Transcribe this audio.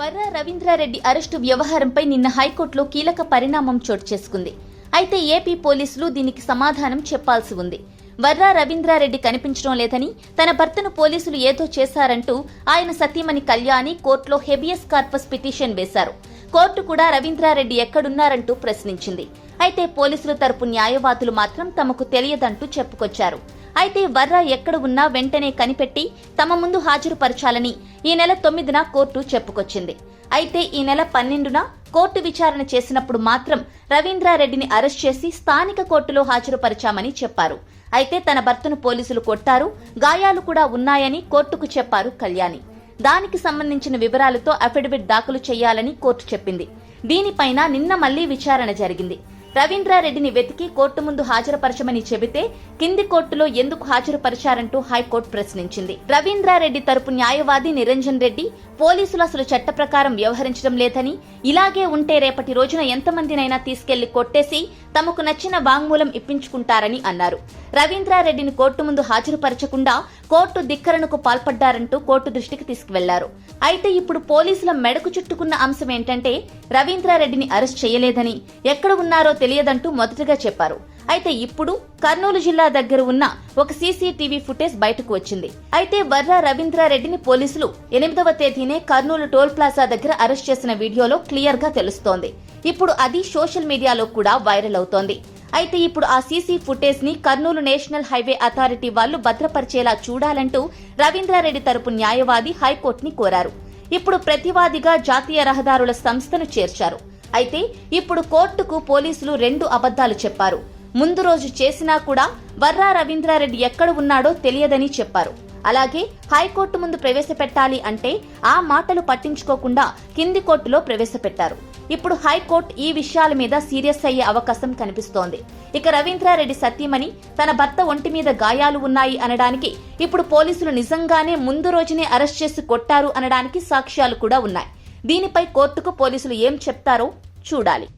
Varra Ravindra Reddy arrest వ్యవహారంపై నిన్న హైకోర్టులో కీలక పరిణామం చోటు చేసుకుంది. అయితే ఏపీ పోలీసులు దీనికి సమాధానం చెప్పాల్సి ఉంది. వర్రా రవీంద్రారెడ్డి కనిపించడం లేదని తన భర్తను పోలీసులు ఏదో చేశారంటూ ఆయన సతీమణి కళ్యాణి కోర్టులో హెబియస్ కార్పస్ పిటిషన్ వేశారు. కోర్టు కూడా రవీంద్రారెడ్డి ఎక్కడున్నారంటూ ప్రశ్నించింది. అయితే పోలీసుల తరపు న్యాయవాదులు మాత్రం తమకు తెలియదంటూ చెప్పుకొచ్చారు. అయితే వర్రా ఎక్కడ ఉన్నా వెంటనే కనిపెట్టి తమ ముందు హాజరుపరచాలని ఈ నెల తొమ్మిదిన కోర్టు చెప్పుకొచ్చింది. అయితే ఈ నెల పన్నెండున కోర్టు విచారణ చేసినప్పుడు మాత్రం రవీంద్రారెడ్డిని అరెస్ట్ చేసి స్థానిక కోర్టులో హాజరుపరిచామని చెప్పారు. అయితే తన భర్తను పోలీసులు కొట్టారు గాయాలు కూడా ఉన్నాయని కోర్టుకు చెప్పారు కళ్యాణి. దానికి సంబంధించిన వివరాలతో అఫిడవిట్ దాఖలు చేయాలని కోర్టు చెప్పింది. దీనిపైన నిన్న మళ్ళీ విచారణ జరిగింది. రవీంద్రారెడ్డిని వెతికి కోర్టు ముందు హాజరుపరచమని చెబితే కింది కోర్టులో ఎందుకు హాజరుపరిచారంటూ హైకోర్టు ప్రశ్నించింది. రవీంద్రారెడ్డి తరపు న్యాయవాది నిరంజన్ రెడ్డి పోలీసులు అసలు చట్ట ప్రకారం వ్యవహరించడం లేదని ఇలాగే ఉంటే రేపటి రోజున ఎంతమందినైనా తీసుకెళ్ళి కొట్టేసి తమకు నచ్చిన వాంగ్మూలం ఇప్పించుకుంటారని అన్నారు. రవీంద్రారెడ్డిని కోర్టు ముందు హాజరుపరచకుండా కోర్టు ధిక్కరణకు పాల్పడ్డారంటూ కోర్టు దృష్టికి తీసుకువెళ్ళారు. అయితే ఇప్పుడు పోలీసుల మెడకు చుట్టుకున్న అంశం ఏంటంటే రవీంద్రారెడ్డిని అరెస్ట్ చేయలేదని ఎక్కడ ఉన్నారో తెలియదంటూ మొదటగా చెప్పారు. అయితే ఇప్పుడు కర్నూలు జిల్లా దగ్గర ఉన్న ఒక సీసీటీవీ ఫుటేజ్ బయటకు వచ్చింది. అయితే వర్రా రవీంద్రారెడ్డిని పోలీసులు ఎనిమిదవ తేదీనే కర్నూలు టోల్ ప్లాజా దగ్గర అరెస్ట్ చేసిన వీడియోలో క్లియర్గా తెలుస్తోంది. ఇప్పుడు అది సోషల్ మీడియాలో కూడా వైరల్ అవుతోంది. అయితే ఇప్పుడు ఆ సీసీ ఫుటేజ్ని కర్నూలు నేషనల్ హైవే అథారిటీ వాళ్ళు భద్రపరిచేలా చూడాలంటూ రవీంద్రారెడ్డి తరపు న్యాయవాది హైకోర్టుని కోరారు. ఇప్పుడు ప్రతివాదిగా జాతీయ రహదారుల సంస్థను చేర్చారు. అయితే ఇప్పుడు కోర్టుకు పోలీసులు రెండు అబద్ధాలు చెప్పారు. ముందు రోజు చేసినా కూడా వర్రా రవీంద్రారెడ్డి ఎక్కడ ఉన్నాడో తెలియదని చెప్పారు. అలాగే హైకోర్టు ముందు ప్రవేశపెట్టాలి అంటే ఆ మాటలు పట్టించుకోకుండా కింది కోర్టులో ప్రవేశపెట్టారు. ఇప్పుడు హైకోర్టు ఈ విషయాల మీద సీరియస్ అయ్యే అవకాశం కనిపిస్తోంది. ఇక రవీంద్రారెడ్డి సత్యమని తన భర్త ఒంటి మీద గాయాలు ఉన్నాయి అనడానికి ఇప్పుడు పోలీసులు నిజంగానే ముందు రోజునే అరెస్ట్ చేసి కొట్టారు అనడానికి సాక్ష్యాలు కూడా ఉన్నాయి. దీనిపై కోర్టుకు పోలీసులు ఏం చెప్తారో చూడాలి.